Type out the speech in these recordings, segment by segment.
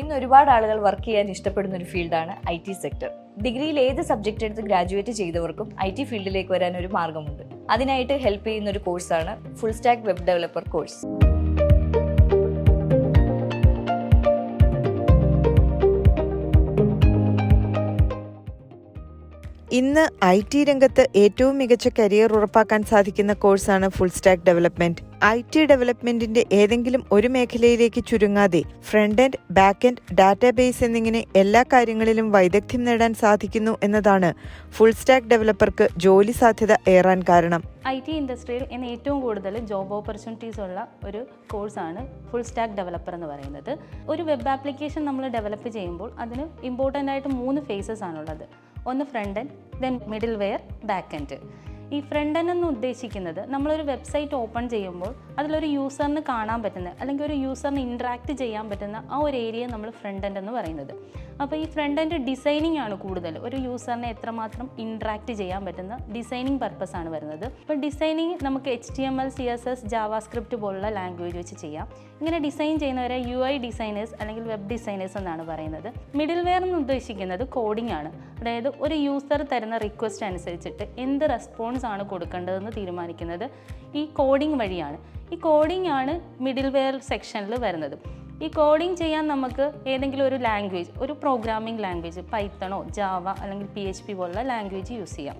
ഇന്ന് ഒരുപാട് ആളുകൾ വർക്ക് ചെയ്യാൻ ഇഷ്ടപ്പെടുന്ന ഒരു ഫീൽഡാണ് ഐ ടി സെക്ടർ. ഡിഗ്രിയിൽ ഏത് സബ്ജക്റ്റ് എടുത്ത് ഗ്രാജുവേറ്റ് ചെയ്തവർക്കും ഐ ടി ഫീൽഡിലേക്ക് വരാൻ ഒരു മാർഗമുണ്ട്. അതിനായിട്ട് ഹെൽപ്പ് ചെയ്യുന്ന ഒരു കോഴ്സാണ് full stack web developer course. ഇന്ന് ഐ ടി രംഗത്ത് ഏറ്റവും മികച്ച കരിയർ ഉറപ്പാക്കാൻ സാധിക്കുന്ന കോഴ്സാണ് full stack development I T ഡെവലപ്മെന്റിന്റെ ഏതെങ്കിലും ഒരു മേഖലയിലേക്ക് ചുരുങ്ങാതെ front end back end database എന്നിങ്ങനെ എല്ലാ കാര്യങ്ങളിലും വൈദഗ്ധ്യം നേടാൻ സാധിക്കുന്നു എന്നതാണ് ഫുൾ സ്റ്റാക്ക് ഡെവലപ്പർക്ക് ജോലി സാധ്യത ഏറാൻ കാരണം. ഐ ടി ഇൻഡസ്ട്രിയിൽ ഇന്ന് ഏറ്റവും കൂടുതൽ ജോബ് ഓപ്പർച്യൂണിറ്റീസ് ഉള്ള ഒരു കോഴ്സാണ് ഫുൾ സ്റ്റാക്ക് ഡെവലപ്പർ എന്ന് പറയുന്നത്. ഒരു വെബ് ആപ്ലിക്കേഷൻ നമ്മൾ ഡെവലപ്പ് ചെയ്യുമ്പോൾ അതിന് ഇമ്പോർട്ടന്റ് ആയിട്ട് മൂന്ന് ഫേസസ് ആണുള്ളത്. ഒന്ന് front end then middleware back end ഈ ഫ്രണ്ട് എൻഡ് എന്ന് ഉദ്ദേശിക്കുന്നത് നമ്മളൊരു വെബ്സൈറ്റ് ഓപ്പൺ ചെയ്യുമ്പോൾ അതിലൊരു യൂസറിന് കാണാൻ പറ്റുന്ന അല്ലെങ്കിൽ ഒരു യൂസറിന് ഇൻട്രാക്ട് ചെയ്യാൻ പറ്റുന്ന ആ ഒരു ഏരിയ നമ്മൾ ഫ്രണ്ട് എൻഡ് എന്ന് പറയുന്നത്. അപ്പോൾ ഈ ഫ്രണ്ട് എൻഡ് ഡിസൈനിങ് ആണ് കൂടുതൽ. ഒരു യൂസറിനെ എത്രമാത്രം ഇൻട്രാക്ട് ചെയ്യാൻ പറ്റുന്ന ഡിസൈനിങ് പർപ്പസ് ആണ് വരുന്നത്. അപ്പോൾ ഡിസൈനിങ് നമുക്ക് H T M L C S S JavaScript പോലുള്ള ലാംഗ്വേജ് വെച്ച് ചെയ്യാം. ഇങ്ങനെ ഡിസൈൻ ചെയ്യുന്നവരെ യു ഐ ഡിസൈനേഴ്സ് അല്ലെങ്കിൽ വെബ് ഡിസൈനേഴ്സ് എന്നാണ് പറയുന്നത്. മിഡിൽ വെയർ എന്ന് ഉദ്ദേശിക്കുന്നത് കോഡിംഗ് ആണ്. അതായത് ഒരു യൂസർ തരുന്ന റിക്വസ്റ്റ് അനുസരിച്ചിട്ട് എന്ത് റെസ്പോൺസ് ആണ് കൊടുക്കേണ്ടതെന്ന് തീരുമാനിക്കുന്നത് ഈ കോഡിംഗ് വഴിയാണ്. ഈ കോഡിംഗ് ആണ് മിഡിൽ വെയർ സെക്ഷനിൽ വരുന്നത്. ഈ കോഡിംഗ് ചെയ്യാൻ നമുക്ക് ഏതെങ്കിലും ഒരു ലാംഗ്വേജ് ഒരു പ്രോഗ്രാമിംഗ് ലാംഗ്വേജ് പൈത്തണോ ജാവ അല്ലെങ്കിൽ പി എച്ച് പി പോലുള്ള ലാംഗ്വേജ് യൂസ് ചെയ്യാം.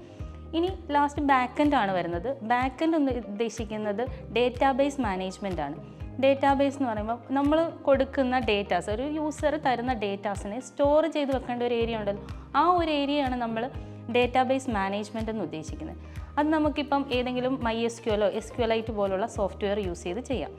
ഇനി ലാസ്റ്റ് ബാക്ക് ആണ് വരുന്നത്. ബാക്കെൻഡ് എന്ന് ഉദ്ദേശിക്കുന്നത് ഡേറ്റാബേസ് മാനേജ്മെന്റ് ആണ്. ഡേറ്റാബേസ് എന്ന് പറയുമ്പോൾ നമ്മൾ കൊടുക്കുന്ന ഡേറ്റാസ് ഒരു യൂസർ തരുന്ന ഡേറ്റാസിനെ സ്റ്റോർ ചെയ്ത് വെക്കേണ്ട ഒരു ഏരിയ ഉണ്ടല്ലോ. ആ ഒരു ഏരിയയാണ് നമ്മൾ ഡേറ്റാബേസ് മാനേജ്മെന്റ് എന്ന് ഉദ്ദേശിക്കുന്നത്. അത് നമുക്കിപ്പം ഏതെങ്കിലും my S Q SQLite പോലുള്ള സോഫ്റ്റ്വെയർ യൂസ് ചെയ്ത് ചെയ്യാം.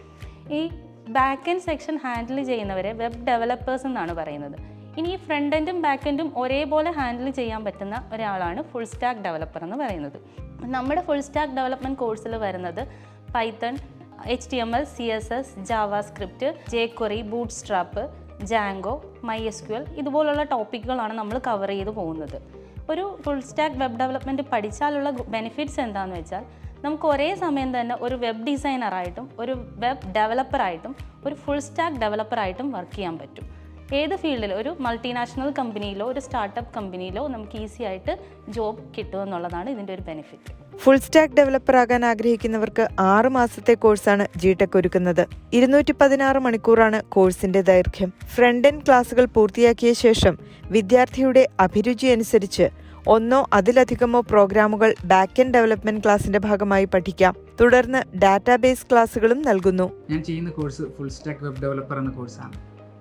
ഈ ബാക്ക് എൻഡ് സെക്ഷൻ ഹാൻഡിൽ ചെയ്യുന്നവരെ വെബ് ഡെവലപ്പേഴ്സ് എന്നാണ് പറയുന്നത്. ഇനി ഈ ഫ്രണ്ട് എൻഡും ബാക്ക് എൻഡും ഒരേപോലെ ഹാൻഡിൽ ചെയ്യാൻ പറ്റുന്ന ഒരാളാണ് ഫുൾ സ്റ്റാക്ക് ഡെവലപ്പർ എന്ന് പറയുന്നത്. നമ്മുടെ ഫുൾ സ്റ്റാക്ക് ഡെവലപ്മെന്റ് കോഴ്സിൽ വരുന്നത് Python H T M L C S S JavaScript jQuery bootstrap Django MySQL ഇതുപോലുള്ള ടോപ്പിക്കുകളാണ് നമ്മൾ കവർ ചെയ്ത് പോകുന്നത്. ഒരു ഫുൾ സ്റ്റാക്ക് വെബ് ഡെവലപ്മെന്റ് പഠിച്ചാലുള്ള ബെനിഫിറ്റ്സ് എന്താണെന്ന് വെച്ചാൽ നമുക്ക് ഒരേ സമയം തന്നെ ഒരു വെബ് ഡിസൈനറായിട്ടും ഒരു വെബ് ഡെവലപ്പറായിട്ടും ഒരു ഫുൾ സ്റ്റാക്ക് ഡെവലപ്പറായിട്ടും വർക്ക് ചെയ്യാൻ പറ്റും. ഏത് ഫീൽഡിൽ ഒരു മൾട്ടിനാഷണൽ കമ്പനിയിലോ ഒരു സ്റ്റാർട്ടപ്പ് കമ്പനിയിലോ നമുക്ക് ഈസി ആയിട്ട് ജോബ് കിട്ടുമെന്നുള്ളതാണ് ഇതിന്റെ ഒരു ബെനിഫിറ്റ് ഫുൾ സ്റ്റാക്ക് ഡെവലപ്പർ ആകാൻ ആഗ്രഹിക്കുന്നവർക്ക് ആറ് മാസത്തെ കോഴ്സാണ് ജിടെക് ഒരുക്കുന്നത്. ഇരുന്നൂറ്റി പതിനാറ് മണിക്കൂറാണ് കോഴ്സിന്റെ ദൈർഘ്യം. ഫ്രണ്ട് എൻഡ് ക്ലാസുകൾ പൂർത്തിയാക്കിയ ശേഷം വിദ്യാർത്ഥിയുടെ അഭിരുചി അനുസരിച്ച് ഒന്നോ അതിലധികമോ പ്രോഗ്രാമുകൾ ബാക്ക് എൻഡ് ഡെവലപ്മെന്റ് ക്ലാസിന്റെ ഭാഗമായി പഠിക്കാം. തുടർന്ന് ഡാറ്റാബേസ് ക്ലാസുകളും നൽകുന്നു. ഞാൻ ചെയ്യുന്ന course full stack web developer എന്ന കോഴ്സാണ്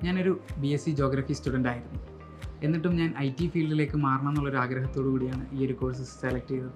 ഞാനൊരു B S C geography student ആയിരുന്നു. എന്നിട്ടും ഞാൻ ഐ ടി ഫീൽഡിലേക്ക് മാറണം എന്നുള്ളൊരു ആഗ്രഹത്തോടു കൂടിയാണ് ഈ ഒരു കോഴ്സ് സെലക്ട് ചെയ്തത്.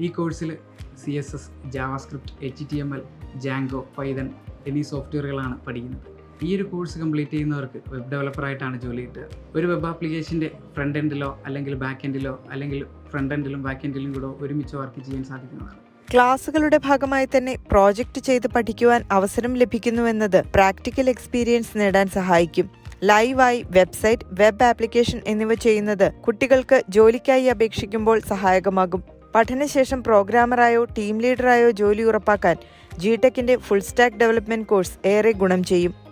ഈ കോഴ്സിൽ C S S JavaScript H T M L Django Python എന്നീ സോഫ്റ്റ്വെയറുകളാണ് പഠിക്കുന്നത്. ഈ ഒരു കോഴ്സ് കംപ്ലീറ്റ് ചെയ്യുന്നവർക്ക് വെബ് ഡെവലപ്പറായിട്ടാണ് ജോലി കിട്ടുക. ഒരു വെബ് ആപ്ലിക്കേഷന്റെ ഫ്രണ്ട് എൻഡിലോ അല്ലെങ്കിൽ ബാക്ക് എൻഡിലോ അല്ലെങ്കിൽ ഫ്രണ്ട് എൻഡിലും ബാക്ക് എൻഡിലും കൂടെ ഒരുമിച്ച് വർക്ക് ചെയ്യാൻ സാധിക്കുന്നതാണ്. ക്ലാസുകളുടെ ഭാഗമായി തന്നെ പ്രോജക്റ്റ് ചെയ്ത് പഠിക്കുവാൻ അവസരം ലഭിക്കുന്നുവെന്നത് പ്രാക്ടിക്കൽ എക്സ്പീരിയൻസ് നേടാൻ സഹായിക്കും. ലൈവായി വെബ്സൈറ്റ് വെബ് ആപ്ലിക്കേഷൻ എന്നിവ ചെയ്യുന്നത് കുട്ടികൾക്ക് ജോലിക്കായി അപേക്ഷിക്കുമ്പോൾ സഹായകമാകും. പഠനശേഷം പ്രോഗ്രാമറായോ ടീം ലീഡറായോ ജോലി ഉറപ്പാക്കാൻ ജിടെക്കിന്റെ ഫുൾ സ്റ്റാക്ക് ഡെവലപ്മെന്റ് കോഴ്സ് ഏറെ ഗുണം ചെയ്യും.